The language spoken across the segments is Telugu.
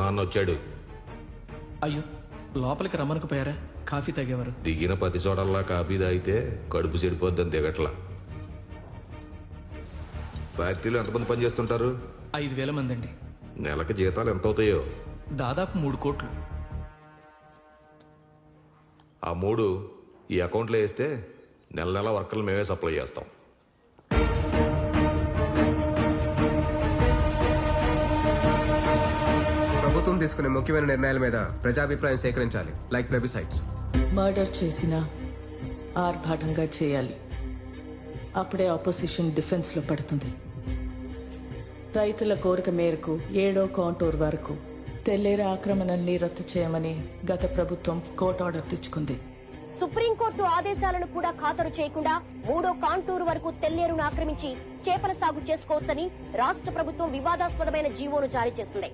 వచ్చాడు అయ్యో లోపలికి రమ్మనకపోయారా? కాఫీ తాగేవారు. దిగిన పది చోటల్లా కాపీ తాగితే కడుపు చెడిపోద్దని దిగట్లా. ఫ్యాక్టరీలో ఎంతమంది పనిచేస్తుంటారు ఐదు వేల మంది అండి నెలకి జీతాలు ఎంత అవుతాయో? దాదాపు మూడు కోట్లు. ఆ మూడు ఈ అకౌంట్లో వేస్తే నెల నెల వర్కర్లు మేమే సప్లై చేస్తాం. తీసుకునే ముఖ్యమైన నిర్ణయాల మీద ప్రజాభిప్రాయం సేకరించాలి. లైక్ వెబ్సైట్స్ మర్డర్ చేసినా ఆర్భాటంగా చేయాలి. అప్పుడే ఆపోజిషన్ డిఫెన్స్లో పడుతుంది. రైతుల కోరిక మేరకు ఏడో కాంటూర్ వరకు తెల్లేరు ఆక్రమణల్ని రద్దు చేయమని గత ప్రభుత్వం కోర్టు ఆర్డర్ తెచ్చుకుంది. సుప్రీంకోర్టు ఆదేశాలను కూడా ఖాతరు చేయకుండా మూడో కాంటూరు వరకు తెల్లేరును ఆక్రమించి చేపల సాగు చేసుకోవచ్చని రాష్ట్ర ప్రభుత్వం వివాదాస్పదమైన జీవోను జారీ చేసింది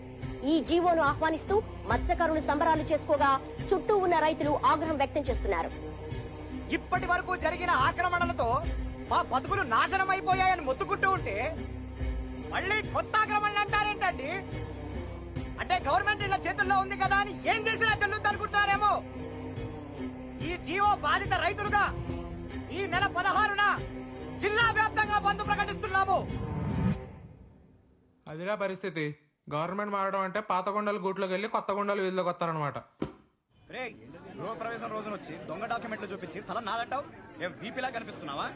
ఈ జీవోను ఆహ్వానిస్తూ మత్స్యకారులు సంబరాలు చేసుకోగా చుట్టూ ఉన్న రైతులు ఆగ్రహం వ్యక్తం చేస్తున్నారు. ఇప్పటి వరకు జరిగిన ఆక్రమణలతో మా బతుకులు నాశనం అయిపోయాయని మొత్తుకుంటూ ఉంటే మళ్ళీ కొత్త ఆక్రమణలు అంటారేంటండి? అంటే గవర్నమెంట్ ఇలా చేతుల్లో ఉంది కదా అని ఏం చేసినా చెల్లుద్ది అనుకుంటున్నారేమో? ఈ జీవో బాధిత రైతులుగా ఈ నెల పదహారున జిల్లా వ్యాప్తంగా బంద్ ప్రకటిస్తున్నాము. అదిరా పరిస్థితి. గవర్నమెంట్ మారడం అంటే పాత కొండలు గూట్లోకి వెళ్ళి కొత్త కొండలు వీధిలోకి వస్తారనమాట రే రోజున వచ్చి దొంగ డాక్యుమెంట్లు చూపించి స్థలం నాదంటావు? ఏం వీపీలా కనిపిస్తున్నావా?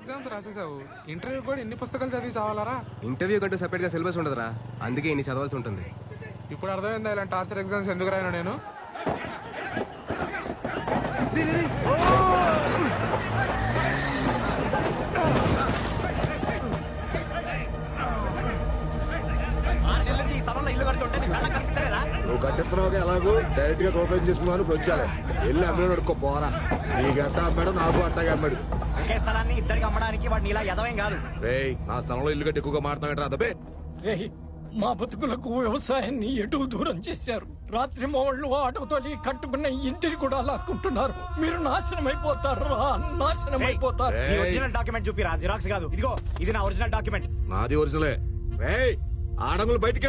ఎగ్జామ్స్ రాసేసావు. ఇంటర్వ్యూ కూడా ఇన్ని పుస్తకాలు చదివి చావాలరా? ఇంటర్వ్యూ కంటూ సెపరేట్గా సిలబస్ ఉండదురా. అందుకే ఇన్ని చదవాల్సి ఉంటుంది. ఇప్పుడు అర్థమైందా ఇలాంటి టార్చర్ ఎగ్జామ్స్ ఎందుకు రాయను నేను? నువ్వు కట్టిస్తున్నావు ఎలాగో డైరెక్ట్గా క్లోజ్ చేసుకున్నాను. వచ్చాలే. వెళ్ళి అమ్మాడు అడుక్కో పోరా. నీకు ఎట్ట అమ్మాడు నాకు అట్టగా అమ్మాడు. ఒకే స్థలాన్ని ఇద్దరికి అమ్మడానికి వాడిని ఇలా ఎదవేం కాదు. రేయ్ నా స్థలంలో ఇల్లు కట్టి ఎక్కువగా మాట్లాడటం అదబే రేయ్ మా బతుకులకు వ్యవసాయాన్ని ఎటు దూరం చేశారు? రాత్రి మోళ్ళు ఆటోతోలి కట్టుకున్న ఇంటిని కూడా లాక్కుంటున్నారు. మీరు నాశనం అయిపోతారు రా, నాశనం అయిపోతారు ఒరిజినల్ డాక్యుమెంట్ చూపిరా జిరాక్స్ కాదు. ఇదిగో ఇది నా ఒరిజినల్ డాక్యుమెంట్ నాది ఒరిజినలే రేయ్ ఆడంగులు బయటికి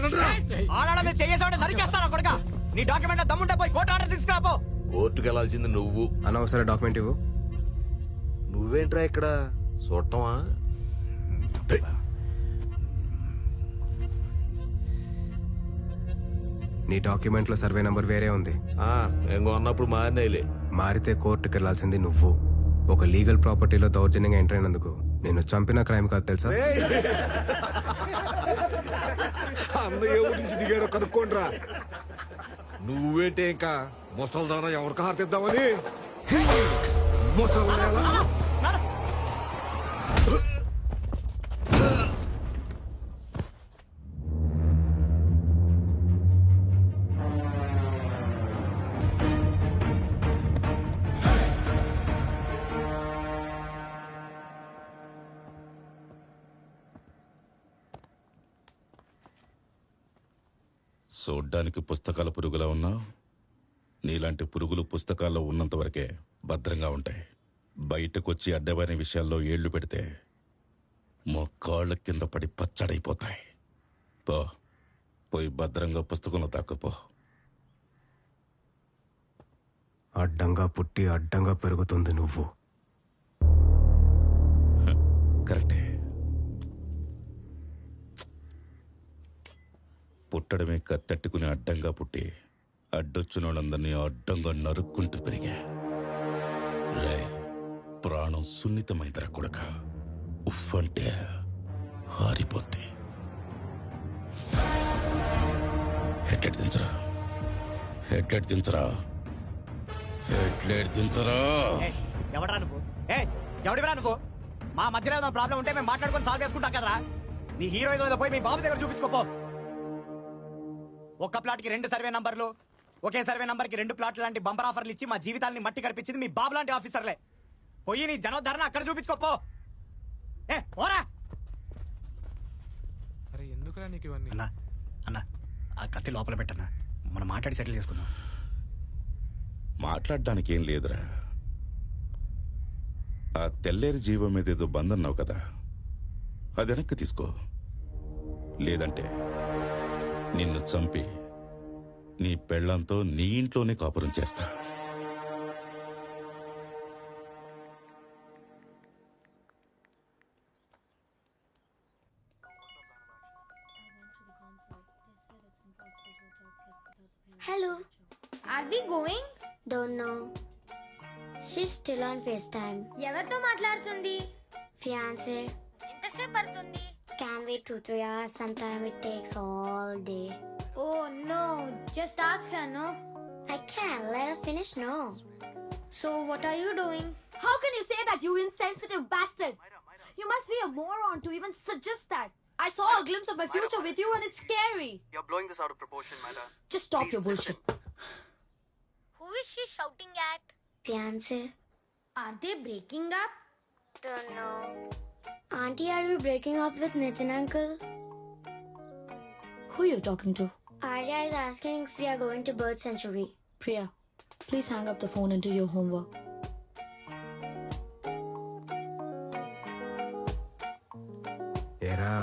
ఆడాడ మీద చేయేసామంటే నరికేస్తాను కొడుక? నీ డాక్యుమెంట్ దమ్ముంటే పోయి కోర్టు ఆర్డర్ తీసుకురాపో. కోర్టుకు వెళ్ళాల్సింది నువ్వు. అనవసర డాక్యుమెంట్ ఇవ్వు. నువ్వేంట్రా ఇక్కడ? చూడటమా? నీ డాక్యుమెంట్లో సర్వే నంబర్ వేరే ఉంది. ఇంకో అన్నప్పుడు మారినాయిలే. మారితే కోర్టుకి వెళ్ళాల్సింది నువ్వు. ఒక లీగల్ ప్రాపర్టీలో దౌర్జన్యంగా ఎంటర్ అయినందుకు నేను చంపిన క్రైమ్ కాదు తెలుసా? అన్నయ్య గురించి దిగాడు కనుక్కోండిరా. నువ్వేంటే ఇంకా ముసల్దాన ఎవరికి హారతిద్దామని? ముసలి చూడ్డానికి పుస్తకాల పురుగులా ఉన్నావు నీలాంటి పురుగులు పుస్తకాల్లో ఉన్నంత వరకే భద్రంగా ఉంటాయి. బయటకొచ్చి అడ్డమైన విషయాల్లో ఏళ్ళు పెడితే మొక్కాళ్ళ కింద పడి పచ్చడైపోతాయి. పో పోయి భద్రంగా పుస్తకంలో తాక్కుపో. అడ్డంగా పుట్టి అడ్డంగా పెరుగుతుంది నువ్వు. కరెక్టే. పుట్టడమే కత్తట్టుకుని అడ్డంగా పుట్టి అడ్డొచ్చిన వాళ్ళందరినీ అడ్డంగా నరుక్కుంటూ పెరిగా. రే ప్రాణం సున్నితమైందిరా కొడక. ఉఫ్ అంటే హారిపోద్ది. హెడ్లెట్ దించరా. హెడ్లైట్ దించరా. హెడ్లైట్ దించరా. ఎవడరా నువ్వు? ఏ ఎవడివరా నువ్వు? మా మధ్యలో ఏదైనా ప్రాబ్లం ఉంటే మేము మాట్లాడుకొని సాల్వ్ చేసుకుంటాం కదరా. నీ హీరోయిజం మీద పోయి మీ బాబు దగ్గర చూపించుకోపో. ఒక్క ప్లాట్కి రెండు సర్వే నంబర్లు ఒకే సర్వే నంబర్కి రెండు ప్లాట్లు లాంటి బంపర్ ఆఫర్లు ఇచ్చి మా జీవితాల్ని మట్టి కనిపించింది మీ బాబు లాంటి ఆఫీసర్లే పోయి నీ జనోద్ధరణ అక్కడ చూపించుకోపో ఏ పోరా. అరే ఎందుకురా నీకు ఇవన్నీ? అన్నా అన్నా ఆ కత్తి లోపల పెట్టన్నా. మనం మాట్లాడి సెటిల్ చేసుకుందాం. మాట్లాడడానికి ఏం లేదురా. ఆ తెల్లేరి జీవం మీద ఏదో బందన్నావు కదా. అది వెనక్కి తీసుకో. లేదంటే నిన్ను చంపి నీ పెళ్ళంతో నీ ఇంట్లోనే కాపురం చేస్తా Hello. Are we going? Don't know. She's still on FaceTime. ఎవరితో మాట్లాడుతుంది ఫియాన్సే ఎంతసేపు పడుతుంది 2-3 hours, sometimes it takes all day. Oh no, just ask her, no? I can't, let her finish, no. So what are you doing? How can you say that, you insensitive bastard? You must be a moron to even suggest that. I saw a glimpse of my future with you and it's scary. You're blowing this out of proportion, Myra. Just stop Please your bullshit. Listen. Who is she shouting at? Fiance. Are they breaking up? Don't know. Auntie, are you breaking up with Nitin uncle? Who are you talking to? Arya is asking if we are going to bird sanctuary. Priya, please hang up the phone and do your homework. ఏరా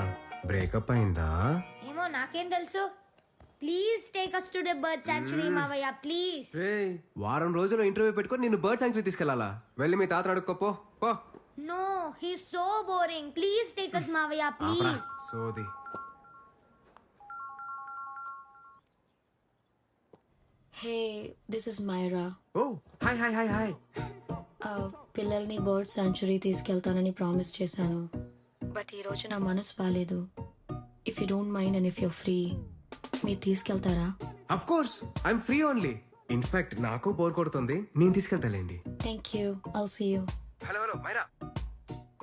బ్రేకప్ అయిందా ఏమో నాకేం తెలుసు please take us to the bird sanctuary మావయ్య ప్లీజ్ ఏయ్, వారం రోజులు ఇంటర్వ్యూ పెట్టుకొని నిన్ను బర్డ్ సాంక్చురీ తీసుకెళ్ళాలా వెళ్ళి మీ తాత అడుక్కోపో పో no he so boring please take us మావయ్య ప్లీజ్ సోది Hey, this is Myra. Oh hi hi hi hi Uh, పిల్లల్ని బర్డ్ సాంచురీ తీసుకెళ్తానని ప్రామిస్ చేశాను. బట్ ఈరోజు నా మనసు బాగాలేదు if you don't mind and if you free మీరు తీసుకెళ్తారా? Of course I'm free only in fact నాకు బోర్ కొడుతుంది. నేను తీసుకెళ్తాలేండి. Thank you I'll see you hello hello Myra.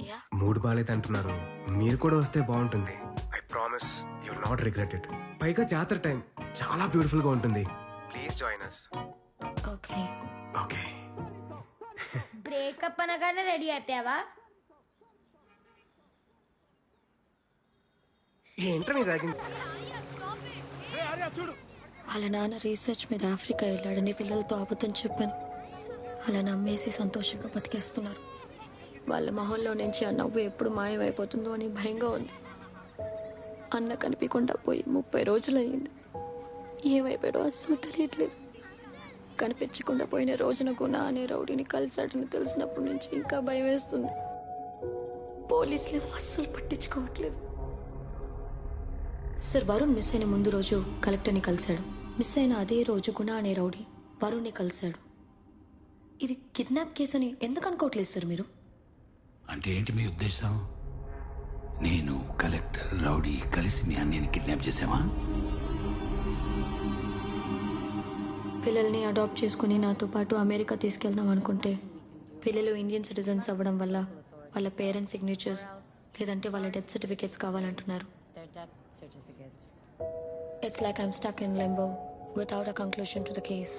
Yeah. Mood బాగాలేదు అంటున్నారు. మీరు కూడా వస్తే బాగుంటుంది. I promise you not regret it పైగా జాతర టైం చాలా బ్యూటిఫుల్గా ఉంటుంది. Please join us okay. Okay. Breakup అనగానే రెడీ అయిపోయావా? ఏంట్రా నీ ర్యాగింగ్? వాళ్ళ నాన్న రీసెర్చ్ మీద ఆఫ్రికా వెళ్ళాడని పిల్లలతో అబద్ధం చెప్పాను. అలా నమ్మేసి సంతోషంగా బతికేస్తున్నారు. వాళ్ళ మొహంలో నుంచి ఆ నవ్వు ఎప్పుడు మాయమైపోతుందో అని భయంగా ఉంది. అన్న కనిపించకుండా పోయి ముప్పై రోజులయ్యింది. ఏమైపోయాడో అస్సలు తెలియట్లేదు. కనిపించకుండా పోయిన రోజున గుణ అనే రౌడీని కలిశాడని తెలిసినప్పటి నుంచి ఇంకా భయం వేస్తుంది. పోలీసులు అస్సలు పట్టించుకోవట్లేదు. సార్ వరుణ్ మిస్ అయిన ముందు రోజు కలెక్టర్ని కలిశాడు. మిస్ అయిన అదే రోజు గుణ అనే రౌడీ వరుణ్ని కలిశాడు. ఇది కిడ్నాప్ కేసు అని ఎందుకు అనుకోవట్లేదు సార్ మీరు? అంటే ఏంటి మీ ఉద్దేశం? నేను కలెక్టర్ రౌడీ కలిసి మీ అన్నయ్యని కిడ్నాప్ చేసామా పిల్లల్ని అడాప్ట్ చేసుకుని నాతో పాటు అమెరికా తీసుకెళ్దాం అనుకుంటే పిల్లలు ఇండియన్ సిటిజన్స్ అవ్వడం వల్ల వాళ్ళ పేరెంట్స్ సిగ్నేచర్స్ లేదంటే వాళ్ళ డెత్ సర్టిఫికేట్స్ కావాలంటున్నారు. It's like I'm stuck in limbo without a conclusion to the case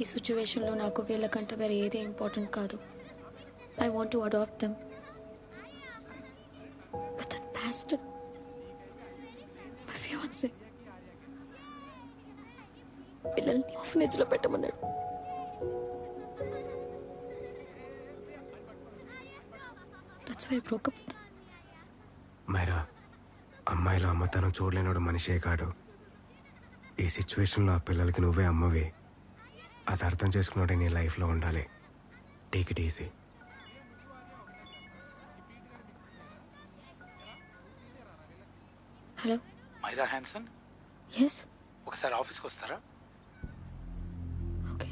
ఈ సిచ్యువేషన్లో నాకు వీళ్ళకంటే వేరే ఏది ఇంపార్టెంట్ కాదు. I want to adopt them but that past my fiance పిల్లల్ని ఆఫనేజ్లో పెట్టమన్నాడు. That's why broke up with Myra అమ్మాయిలో అమ్మతనం చూడలేనోడు మనిషే కాడు. ఈ సిచ్యువేషన్లో ఆ పిల్లలకి నువ్వే అమ్మవే. అది అర్థం చేసుకున్నాడే నీ లైఫ్లో ఉండాలి. Take it easy hello. Myra Hanson yes ఒకసారి ఆఫీస్కి వస్తారా? ఓకే.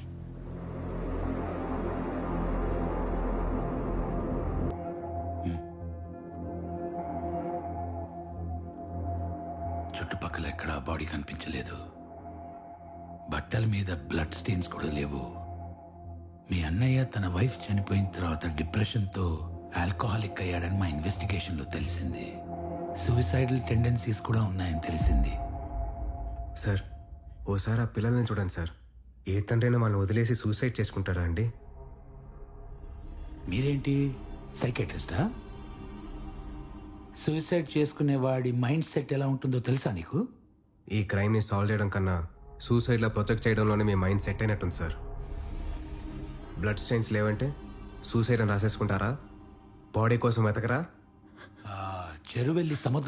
చుట్టుపక్కల ఎక్కడా బాడీ కనిపించలేదు. బట్టల మీద బ్లడ్ స్టెయిన్స్ కూడా లేవు. మీ అన్నయ్య తన వైఫ్ చనిపోయిన తర్వాత డిప్రెషన్తో ఆల్కహాలిక్ అయ్యాడని మా ఇన్వెస్టిగేషన్లో తెలిసింది. సూసైడల్ టెండెన్సీస్ కూడా ఉన్నాయని తెలిసింది. సార్ ఓసారి ఆ పిల్లల్ని చూడండి సార్. ఏ తండ్రైనా వాళ్ళని వదిలేసి సూసైడ్ చేసుకుంటారా అండి? మీరేంటి? సైకాట్రిస్టా? సూసైడ్ చేసుకునే వాడి మైండ్ సెట్ ఎలా ఉంటుందో తెలుసా నీకు? ఈ క్రైమ్ని సాల్వ్ చేయడం కన్నా సూసైడ్లో ప్రొజెక్ట్ చేయడంలోనే మీ మైండ్ సెట్ అయినట్టుంది సార్. బ్లడ్ స్టెయిన్స్ లేవంటే సూసైడ్ అని రాసేసుకుంటారా? బాడీ కోసం వెతకరా? చెరువెల్లి సముద్ర